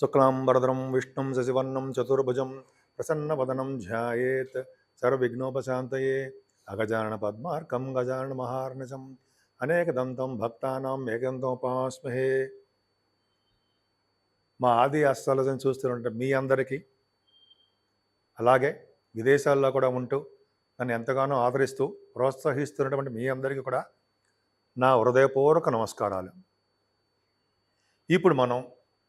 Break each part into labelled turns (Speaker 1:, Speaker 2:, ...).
Speaker 1: శుక్లాంబరదరం విష్ణుం శశివర్ణం చతుర్భుజం ప్రసన్నవదనం ధ్యాయేత్ సర్వవిఘ్నోపశాంతయే. అగజాన పద్మార్కం గజానన మహార్నిశం అనేకదంతం భక్తానాం ఏకంతోపాస్మహే. మా ఆది అస్సలజని చూస్తుంటే మీ అందరికీ అలాగే విదేశాల్లో కూడా ఉంటూ నన్ను ఎంతగానో ఆదరిస్తూ ప్రోత్సహిస్తున్నటువంటి మీ అందరికీ కూడా నా హృదయపూర్వక నమస్కారాలు. ఇప్పుడు మనం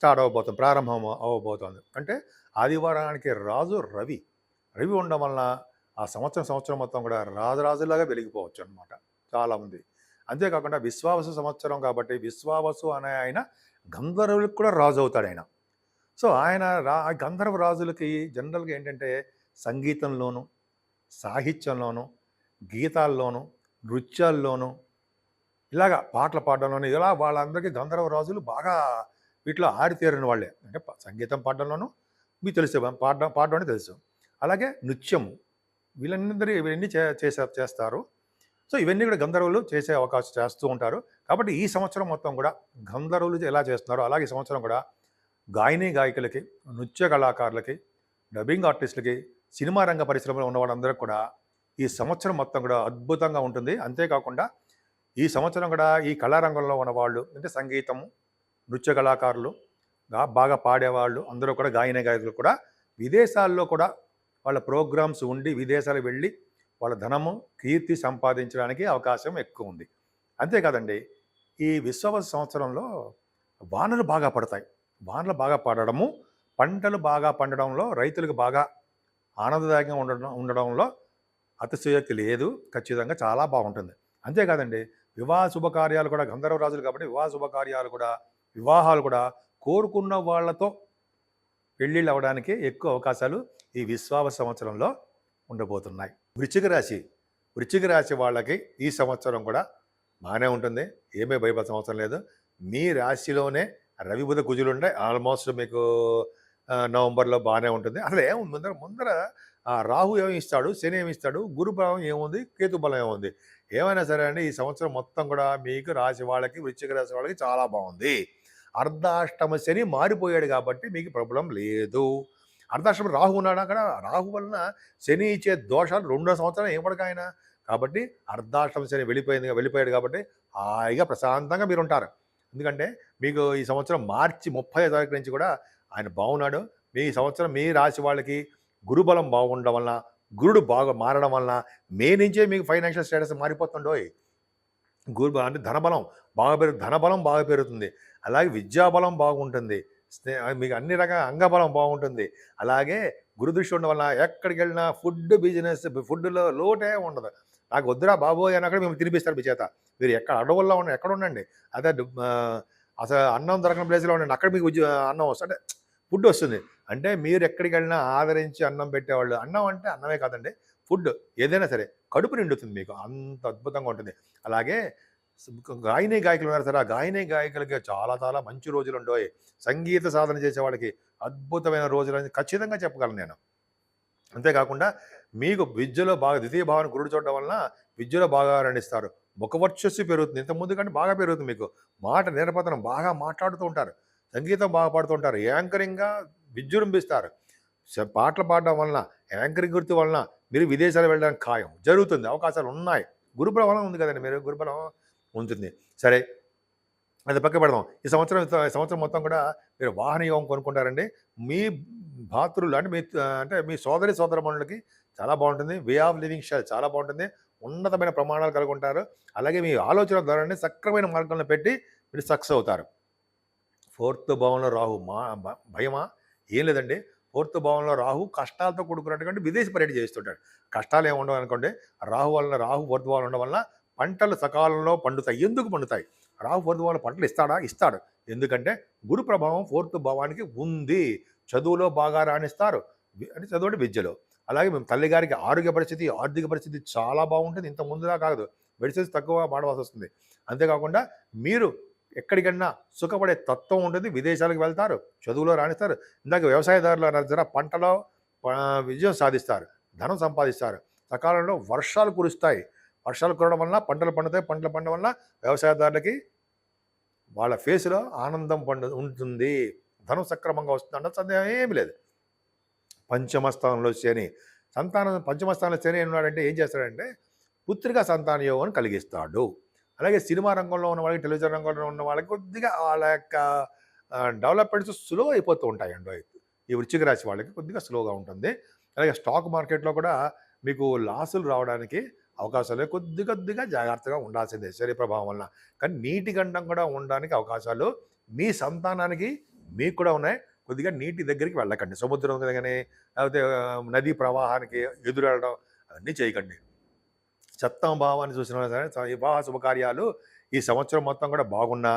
Speaker 1: స్టార్ట్ అవ్వబోతుంది ప్రారంభం అవ్వబోతోంది అంటే ఆదివారానికి రాజు రవి. రవి ఉండడం వలన ఆ సంవత్సరం సంవత్సరం మొత్తం కూడా రాజరాజులాగా వెలిగిపోవచ్చు అనమాట చాలామంది. అంతేకాకుండా విశ్వావసు సంవత్సరం కాబట్టి విశ్వావసు అనే ఆయన గంధర్వులకు కూడా రాజు అవుతాడు ఆయన. సో ఆయన రా గంధర్వ రాజులకి జనరల్గా ఏంటంటే సంగీతంలోను సాహిత్యంలోను గీతాల్లోను నృత్యాల్లోనూ ఇలాగా పాటలు పాడడంలోనూ ఇలా వాళ్ళందరికీ గంధర్వ రాజులు బాగా వీటిలో ఆరితేరిన వాళ్ళే. అంటే సంగీతం పాడడంలోనూ మీకు తెలుసు పాడడం పాడడం అనేది తెలుసు. అలాగే నృత్యము. వీళ్ళందరూ ఇవన్నీ చే చేసే చేస్తారు. సో ఇవన్నీ కూడా గంధర్వులు చేసే అవకాశం చేస్తూ ఉంటారు. కాబట్టి ఈ సంవత్సరం మొత్తం కూడా గంధర్వులు ఎలా చేస్తున్నారో అలాగే ఈ సంవత్సరం కూడా గాయని గాయకులకి నృత్య కళాకారులకి డబ్బింగ్ ఆర్టిస్టులకి సినిమా రంగ పరిశ్రమలో ఉన్న వాళ్ళందరూ కూడా ఈ సంవత్సరం మొత్తం కూడా అద్భుతంగా ఉంటుంది. అంతేకాకుండా ఈ సంవత్సరం కూడా ఈ కళారంగంలో ఉన్న వాళ్ళు అంటే సంగీతము నృత్య కళాకారులు బాగా పాడేవాళ్ళు అందరూ కూడా గాయన గాయకులు కూడా విదేశాల్లో కూడా వాళ్ళ ప్రోగ్రామ్స్ ఉండి విదేశాలకు వెళ్ళి వాళ్ళ ధనము కీర్తి సంపాదించడానికి అవకాశం ఎక్కువ ఉంది. అంతేకాదండి ఈ విశ్వ సంవత్సరంలో వానలు బాగా పడతాయి. వానలు బాగా పడడము పంటలు బాగా పండడంలో రైతులకు బాగా ఆనందదాయకంగా ఉండడం ఉండడంలో అతిశయోక్తి లేదు. ఖచ్చితంగా చాలా బాగుంటుంది. అంతేకాదండి వివాహ శుభకార్యాలు కూడా గంధర్వరాజులు కాబట్టి వివాహ శుభకార్యాలు కూడా వివాహాలు కూడా కోరుకున్న వాళ్ళతో పెళ్ళిళ్ళు అవ్వడానికి ఎక్కువ అవకాశాలు ఈ విశ్వావ సంవత్సరంలో ఉండబోతున్నాయి. వృశ్చిక రాశి వృశ్చిక రాశి వాళ్ళకి ఈ సంవత్సరం కూడా బాగానే ఉంటుంది. ఏమీ భయపడాల్సిన అవసరం లేదు. మీ రాశిలోనే రవి బుధ కుజులు ఉండే ఆల్మోస్ట్ మీకు నవంబర్లో బాగానే ఉంటుంది. అసలు ఏముంది? ముందర ముందర ఆ, రాహు ఏమిస్తాడు శని ఏమిస్తాడు గురు బలం ఏముంది? కేతు బలం ఏముంది? ఏమైనా సరే అండి ఈ సంవత్సరం మొత్తం కూడా మీకు రాశి వాళ్ళకి వృశ్చిక రాశి వాళ్ళకి చాలా బాగుంది. అర్ధాష్టమ శని మారిపోయాడు కాబట్టి మీకు ప్రాబ్లం లేదు. అర్ధాష్టమ రాహు ఉన్నాడు అక్కడ? రాహు వలన శని ఇచ్చే దోషాలు రెండో సంవత్సరం ఏమడక ఆయన? కాబట్టి అర్ధాష్టమ శని వెళ్ళిపోయింది వెళ్ళిపోయాడు కాబట్టి హాయిగా ప్రశాంతంగా మీరు ఉంటారు ఎందుకంటే మీకు ఈ సంవత్సరం మార్చి ముప్పై తారీఖు నుంచి కూడా ఆయన బాగున్నాడు. మీ సంవత్సరం మీ రాశి వాళ్ళకి గురుబలం బాగుండడం వలన గురుడు బాగా మారడం వలన మే నుంచే మీకు ఫైనాన్షియల్ స్టేటస్ మారిపోతుండోయ్. గురు అంటే ధనబలం బాగా పెరుగు ధనబలం బాగా పెరుగుతుంది అలాగే విద్యాబలం బాగుంటుంది. మీకు అన్ని రకాల అంగబలం బాగుంటుంది. అలాగే గురుదృష్టి ఉండడం వల్ల ఎక్కడికి వెళ్ళినా ఫుడ్ బిజినెస్ ఫుడ్లో లోటే ఉండదు. నాకు వద్దురా బాబోయ్ అని అక్కడ మేము తినిపిస్తారు మీ చేత. మీరు ఎక్కడ అడవుల్లో ఉన్న ఎక్కడ ఉండండి. అదే అసలు అన్నం దొరకని ప్లేస్లో ఉండండి. అక్కడ మీకు అన్నం వస్తుంది అంటే ఫుడ్ వస్తుంది. అంటే మీరు ఎక్కడికి వెళ్ళినా ఆదరించి అన్నం పెట్టేవాళ్ళు. అన్నం అంటే అన్నమే కాదండి ఫుడ్ ఏదైనా సరే కడుపు నిండుతుంది మీకు. అంత అద్భుతంగా ఉంటుంది. అలాగే గాయనే గాయకులు ఉన్నారు సరే ఆ గాయని గాయకులకి చాలా చాలా మంచి రోజులు ఉండవు సంగీత సాధన చేసే వాళ్ళకి అద్భుతమైన రోజులు అని ఖచ్చితంగా చెప్పగలను నేను. అంతేకాకుండా మీకు విద్యలో బాగా ద్వితీయ భావన గురుడు చూడడం వలన విద్యలో బాగా రణిస్తారు ముఖవర్చస్సు పెరుగుతుంది. ఇంతకుముందు కంటే బాగా పెరుగుతుంది మీకు. మాట నిరపతనం బాగా మాట్లాడుతూ ఉంటారు. సంగీతం బాగా పాడుతూ ఉంటారు. యాంకరింగ్గా విజృంభిస్తారు పాటలు పాడడం వలన యాంకరింగ్ గుర్తు వలన మీరు విదేశాలు వెళ్ళడానికి ఖాయం. జరుగుతుంది. అవకాశాలు ఉన్నాయి. గురుబలం ఉంది కదండి. మీరు గురుబలం ఉంటుంది. సరే అది పక్క పెడదాం. ఈ సంవత్సరం సంవత్సరం మొత్తం కూడా మీరు వాహన యోగం కొనుక్కుంటారండి. మీ భాతృలు అంటే మీ అంటే మీ సోదరి సోదరమణులకి చాలా బాగుంటుంది. వే ఆఫ్ లివింగ్ స్టైల్ చాలా బాగుంటుంది. ఉన్నతమైన ప్రమాణాలు కలిగి ఉంటారు. అలాగే మీ ఆలోచన ద్వారానే సక్రమైన మార్గంలో పెట్టి మీరు సక్సెస్ అవుతారు. ఫోర్త్ భావంలో రాహు. మా భయమా? ఏం లేదండి. ఫోర్త్ భావంలో రాహు కష్టాలతో కూడుకున్నటువంటి విదేశీ పర్యటన చేస్తుంటాడు. కష్టాలు ఏమి ఉండవు అనుకోండి. రాహు వలన రాహు ఫోర్త్ భావం ఉండడం వలన పంటలు సకాలంలో పండుతాయి. ఎందుకు పండుతాయి? రాహు ఫోర్త్ భావంలో పంటలు ఇస్తాడా? ఇస్తాడు. ఎందుకంటే గురు ప్రభావం ఫోర్త్ భావానికి ఉంది. చదువులో బాగా రాణిస్తారు. అంటే చదువు విద్యలో. అలాగే మేము తల్లిగారికి ఆరోగ్య పరిస్థితి ఆర్థిక పరిస్థితి చాలా బాగుంటుంది. ఇంత ముందులా కాదు. మెడిసిన్స్ తక్కువ వాడవలసి వస్తుంది. అంతేకాకుండా మీరు ఎక్కడికన్నా సుఖపడే తత్వం ఉంటుంది. విదేశాలకు వెళ్తారు. చదువులో రాణిస్తారు. ఇందాక వ్యవసాయదారులు అన్నారు పంటలో విజయం సాధిస్తారు. ధనం సంపాదిస్తారు. సకాలంలో వర్షాలు కురుస్తాయి. వర్షాలు కురవడం వలన పంటలు పండుతాయి. పంటలు పండడం వలన వ్యవసాయదారులకి వాళ్ళ ఫేస్లో ఆనందం పండు ఉంటుంది. ధనం సక్రమంగా వస్తుందంటే సందేహం ఏమీ లేదు. పంచమస్థానంలో శని సంతానం పంచమస్థానంలో శని ఉన్నాడంటే ఏం చేస్తాడంటే పుత్రిక సంతాన యోగం కలిగిస్తాడు. అలాగే సినిమా రంగంలో ఉన్న వాళ్ళకి టెలివిజన్ రంగంలో ఉన్న వాళ్ళకి కొద్దిగా వాళ్ళ యొక్క డెవలప్మెంట్స్ స్లో అయిపోతూ ఉంటాయండి ఈ వృచ్చిక రాశి వాళ్ళకి కొద్దిగా స్లోగా ఉంటుంది. అలాగే స్టాక్ మార్కెట్లో కూడా మీకు లాసులు రావడానికి అవకాశాలు కొద్ది కొద్దిగా జాగ్రత్తగా ఉండాల్సిందే శరీర ప్రభావం వలన. కానీ నీటి గండం కూడా ఉండడానికి అవకాశాలు మీ సంతానానికి మీకు కూడా ఉన్నాయి. కొద్దిగా నీటి దగ్గరికి వెళ్ళకండి. సముద్రం కానీ లేకపోతే నదీ ప్రవాహానికి ఎదురెళ్ళడం అవన్నీ చేయకండి. సత్తం భావాన్ని చూసిన సరే వివాహ శుభకార్యాలు ఈ సంవత్సరం మొత్తం కూడా బాగున్నా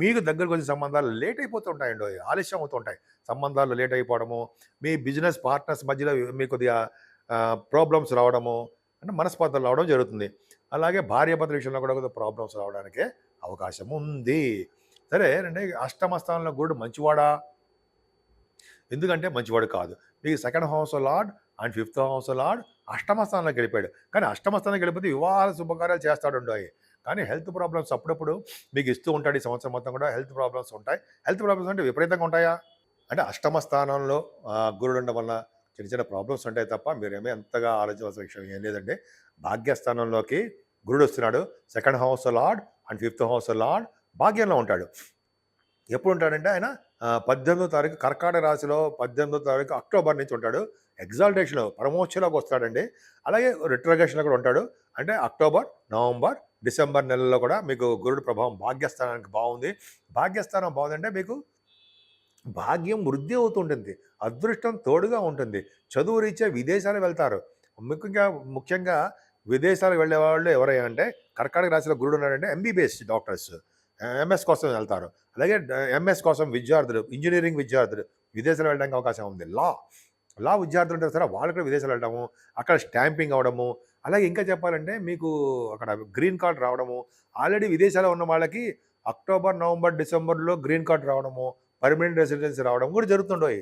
Speaker 1: మీకు దగ్గరకు వచ్చే సంబంధాలు లేట్ అయిపోతూ ఉంటాయండి ఆలస్యం అవుతుంటాయి. సంబంధాలు లేట్ అయిపోవడము మీ బిజినెస్ పార్ట్నర్స్ మధ్యలో మీ కొద్దిగా ప్రాబ్లమ్స్ రావడము అంటే మనస్పర్ధలు రావడం జరుగుతుంది. అలాగే భార్యాభర్తల విషయంలో కూడా కొద్దిగా ప్రాబ్లమ్స్ రావడానికి అవకాశం ఉంది. సరే అంటే అష్టమ స్థానంలో గురుడు మంచివాడా? ఎందుకంటే మంచివాడు కాదు. మీకు second house lord and fifth house lord అష్టమ స్థానంలో గెలిపాడు కానీ అష్టమ స్థానంలో వెళ్ళిపోతే వివాహ శుభకార్యాలు చేస్తాడు ఉండవు కానీ హెల్త్ ప్రాబ్లమ్స్ అప్పుడప్పుడు మీకు ఇస్తూ ఉంటాడు ఈ సంవత్సరం మొత్తం కూడా హెల్త్ ప్రాబ్లమ్స్ ఉంటాయి. హెల్త్ ప్రాబ్లమ్స్ అంటే విపరీతంగా ఉంటాయా? అంటే అష్టమ స్థానంలో గురుడు ఉండడం వల్ల చిన్న చిన్న ప్రాబ్లమ్స్ ఉంటాయి తప్ప మీరేమీ అంతగా ఆలోచించాల్సిన విషయం ఏం లేదండి. భాగ్యస్థానంలోకి గురుడు వస్తున్నాడు. Second house lord and fifth house lord భాగ్యంలో ఉంటాడు. ఎప్పుడు ఉంటాడంటే ఆయన పద్దెనిమిదో తారీఖు కర్కాటక రాశిలో పద్దెనిమిదో తారీఖు అక్టోబర్ నుంచి ఉంటాడు. ఎగ్జాల్టేషన్ పరమోచ్చలోకి వస్తాడండి. అలాగే రిట్రగేషన్లో కూడా ఉంటాడు. అంటే అక్టోబర్ నవంబర్ డిసెంబర్ నెలలో కూడా మీకు గురుడు ప్రభావం భాగ్యస్థానానికి బాగుంది. భాగ్యస్థానం బాగుందంటే మీకు భాగ్యం వృద్ధి అవుతుంటుంది అదృష్టం తోడుగా ఉంటుంది. చదువు రీత్యా విదేశాలు వెళ్తారు. ముఖ్యంగా ముఖ్యంగా విదేశాలకు వెళ్ళే వాళ్ళు ఎవరయ్యా అంటే కర్కాటక రాశిలో గురుడు ఉన్నాడంటే ఎంబీబీఎస్ డాక్టర్స్ ఎంఎస్ కోసం వెళ్తారు. అలాగే ఎంఎస్ కోసం విద్యార్థులు ఇంజనీరింగ్ విద్యార్థులు విదేశాలు వెళ్ళడానికి అవకాశం ఉంది. లా లా విద్యార్థులు ఉంటారు సరే వాళ్ళు కూడా విదేశాలు వెళ్ళడము అక్కడ స్టాంపింగ్ అవడము అలాగే ఇంకా చెప్పాలంటే మీకు అక్కడ గ్రీన్ కార్డ్ రావడము ఆల్రెడీ విదేశాల్లో ఉన్న వాళ్ళకి అక్టోబర్ నవంబర్ డిసెంబర్లో గ్రీన్ కార్డ్ రావడము పర్మనెంట్ రెసిడెన్సీ రావడం కూడా జరుగుతుండోయి.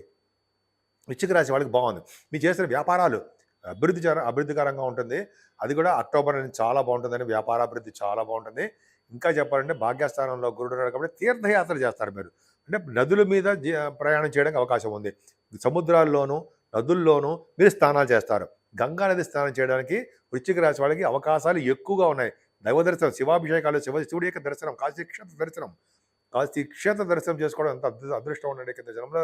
Speaker 1: వృశ్చిక రాశి వాళ్ళకి బాగుంది. మీరు చేసిన వ్యాపారాలు అభివృద్ధి అభివృద్ధికరంగా ఉంటుంది. అది కూడా అక్టోబర్ నుంచి చాలా బాగుంటుందని వ్యాపారాభివృద్ధి చాలా బాగుంటుంది. ఇంకా చెప్పాలంటే భాగ్యస్థానంలో గురుడు కాబట్టి తీర్థయాత్ర చేస్తారు మీరు. అంటే నదుల మీద ప్రయాణం చేయడానికి అవకాశం ఉంది. సముద్రాల్లోనూ నదుల్లోనూ మీరు స్నానాలు చేస్తారు. గంగా నది స్నానం చేయడానికి వృశ్చిక రాశి వాళ్ళకి అవకాశాలు ఎక్కువగా ఉన్నాయి. దైవ దర్శనం శివాభిషేకాలు శివ శివుడి యొక్క దర్శనం కాశీక్షేత్ర దర్శనం కాశీ క్షేత్ర దర్శనం చేసుకోవడం ఎంత అదృ అదృష్టం ఉండే కింద జనంలో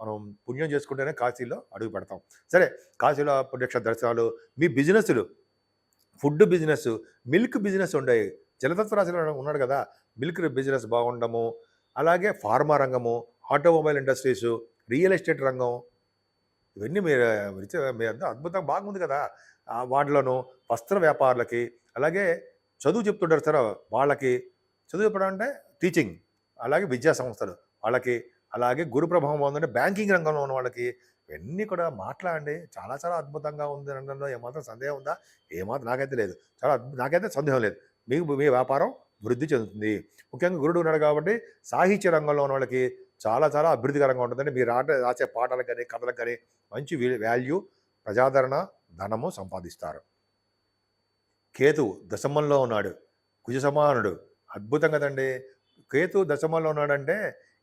Speaker 1: మనం పుణ్యం చేసుకుంటేనే కాశీలో అడుగు పెడతాం. సరే కాశీలో పుణ్యక్షేత్ర దర్శనాలు మీ బిజినెస్లు ఫుడ్ బిజినెస్ మిల్క్ బిజినెస్ ఉండేవి జలతత్వ రాశిలో ఉన్నాడు కదా మిల్క్ బిజినెస్ బాగుండము అలాగే ఫార్మా రంగము ఆటోమొబైల్ ఇండస్ట్రీస్ రియల్ ఎస్టేట్ రంగం ఇవన్నీ మీరు మీ అంతా అద్భుతంగా బాగుంది కదా. వాటిలోనూ వస్త్ర వ్యాపారులకి అలాగే చదువు చెప్తుంటారు సార్ వాళ్ళకి. చదువు చెప్పడం అంటే టీచింగ్. అలాగే విద్యా సంస్థలు. వాళ్ళకి అలాగే గురు ప్రభావం ఉందంటే బ్యాంకింగ్ రంగంలో ఉన్న వాళ్ళకి ఇవన్నీ కూడా మాట్లాడండి. చాలా చాలా అద్భుతంగా ఉంది రంగంలో. ఏమాత్రం సందేహం ఉందా? ఏమాత్రం నాకైతే లేదు. చాలా నాకైతే సందేహం లేదు. మీకు మీ వ్యాపారం వృద్ధి చెందుతుంది. ముఖ్యంగా గురుడు ఉన్నాడు కాబట్టి సాహిత్య రంగంలో ఉన్న వాళ్ళకి చాలా చాలా అభివృద్ధికరంగా ఉంటుందండి. మీరు ఆట రాసే పాటలకు కానీ కథలకు కానీ మంచి వాల్యూ ప్రజాదరణ ధనము సంపాదిస్తారు. కేతు దశమంలో ఉన్నాడు. కుజ సమానుడు. అద్భుతం కదండి! కేతు దశమంలో ఉన్నాడంటే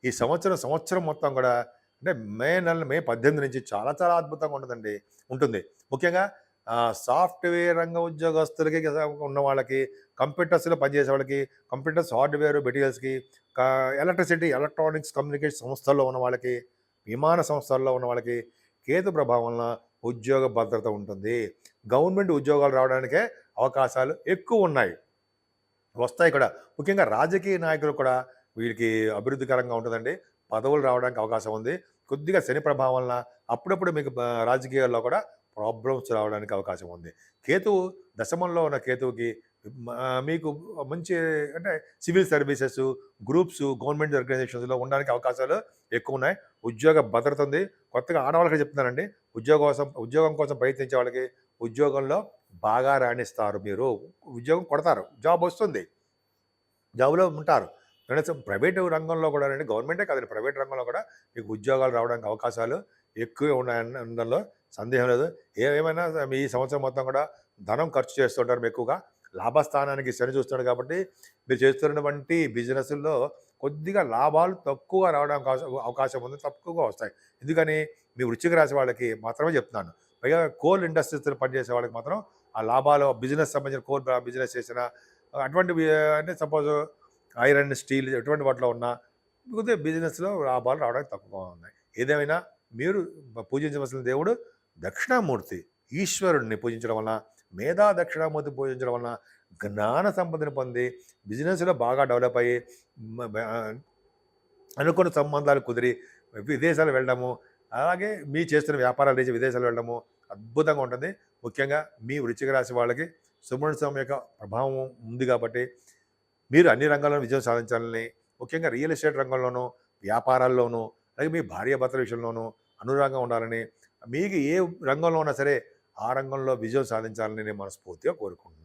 Speaker 1: ఈ సంవత్సరం సంవత్సరం మొత్తం కూడా అంటే మే నెల మే పద్దెనిమిది నుంచి చాలా చాలా అద్భుతంగా ఉంటుందండి ఉంటుంది. ముఖ్యంగా సాఫ్ట్వేర్ రంగ ఉద్యోగస్తులకి ఉన్న వాళ్ళకి కంప్యూటర్స్లో పనిచేసే వాళ్ళకి కంప్యూటర్స్ హార్డ్వేర్ మెటీరియల్స్కి ఎలక్ట్రిసిటీ ఎలక్ట్రానిక్స్ కమ్యూనికేషన్ సంస్థల్లో ఉన్న వాళ్ళకి విమాన సంస్థల్లో ఉన్న వాళ్ళకి కేతు ప్రభావం వలన ఉద్యోగ భద్రత ఉంటుంది. గవర్నమెంట్ ఉద్యోగాలు రావడానికే అవకాశాలు ఎక్కువ ఉన్నాయి. వస్తాయి కూడా. ముఖ్యంగా రాజకీయ నాయకులు కూడా వీరికి అభివృద్ధికరంగా ఉంటుందండి. పదవులు రావడానికి అవకాశం ఉంది. కొద్దిగా శని ప్రభావం వలన అప్పుడప్పుడు మీకు రాజకీయాల్లో కూడా ప్రాబ్లమ్స్ రావడానికి అవకాశం ఉంది. కేతువు దశమంలో ఉన్న కేతువుకి మీకు మంచి అంటే సివిల్ సర్వీసెస్ గ్రూప్స్ గవర్నమెంట్ ఆర్గనైజేషన్స్లో ఉండడానికి అవకాశాలు ఎక్కువ ఉన్నాయి. ఉద్యోగ భద్రత ఉంది. కొత్తగా ఆడవాళ్ళకి చెప్తున్నానండి. ఉద్యోగం కోసం ఉద్యోగం కోసం ప్రయత్నించే వాళ్ళకి ఉద్యోగంలో బాగా రాణిస్తారు మీరు ఉద్యోగం కొడతారు జాబ్ వస్తుంది. జాబ్లో ఉంటారు. కనీసం ప్రైవేట్ రంగంలో కూడా అంటే గవర్నమెంటే కాదండి ప్రైవేట్ రంగంలో కూడా మీకు ఉద్యోగాలు రావడానికి అవకాశాలు ఎక్కువే ఉన్నాయని ఉండడంలో సందేహం లేదు. ఏమైనా మీ ఈ సంవత్సరం మొత్తం కూడా ధనం ఖర్చు చేస్తుంటారు ఎక్కువగా. లాభస్థానానికి శని చూస్తున్నాడు కాబట్టి మీరు చేస్తున్నటువంటి బిజినెస్లో కొద్దిగా లాభాలు తక్కువ రావడానికి అవకాశం- అవకాశం ఉంది తక్కువగా వస్తాయి. ఎందుకని? మీ వృశ్చిక రాశి వాళ్ళకి మాత్రమే చెప్తున్నాను. పైగా కోల్ ఇండస్ట్రీస్లో పనిచేసే వాళ్ళకి మాత్రం ఆ లాభాలు బిజినెస్ సంబంధించిన కోర్ బిజినెస్ చేసిన అటువంటి అంటే సపోజ్ ఐరన్ స్టీల్ ఎటువంటి వాటిలో ఉన్నా కొద్దిగా బిజినెస్లో లాభాలు రావడానికి తక్కువగా ఉన్నాయి. ఏదేమైనా మీరు పూజించవలసిన దేవుడు దక్షిణామూర్తి ఈశ్వరుడిని పూజించడం వలన మేధా దక్షిణామూర్తి పూజించడం వలన జ్ఞాన సంపదను పొంది బిజినెస్లో బాగా డెవలప్ అయ్యి అనుకున్న సంబంధాలు కుదిరి విదేశాలు వెళ్ళడము అలాగే మీ చేస్తున్న వ్యాపారాలు చేసి విదేశాలు వెళ్ళడము అద్భుతంగా ఉంటుంది. ముఖ్యంగా మీ వృచ్చిక రాశి వాళ్ళకి సుబ్రహ్మణ్య స్వామి యొక్క ప్రభావం ఉంది కాబట్టి మీరు అన్ని రంగాల్లో విజయం సాధించాలని ముఖ్యంగా రియల్ ఎస్టేట్ రంగంలోనూ వ్యాపారాల్లోనూ అలాగే మీ భార్యాభర్తల విషయంలోనూ అనురాగంగా ఉండాలని మీకు ఏ రంగంలో ఉన్నా సరే ఆ రంగంలో విజయం సాధించాలని నేను మనస్ఫూర్తిగా కోరుకుంటున్నాను.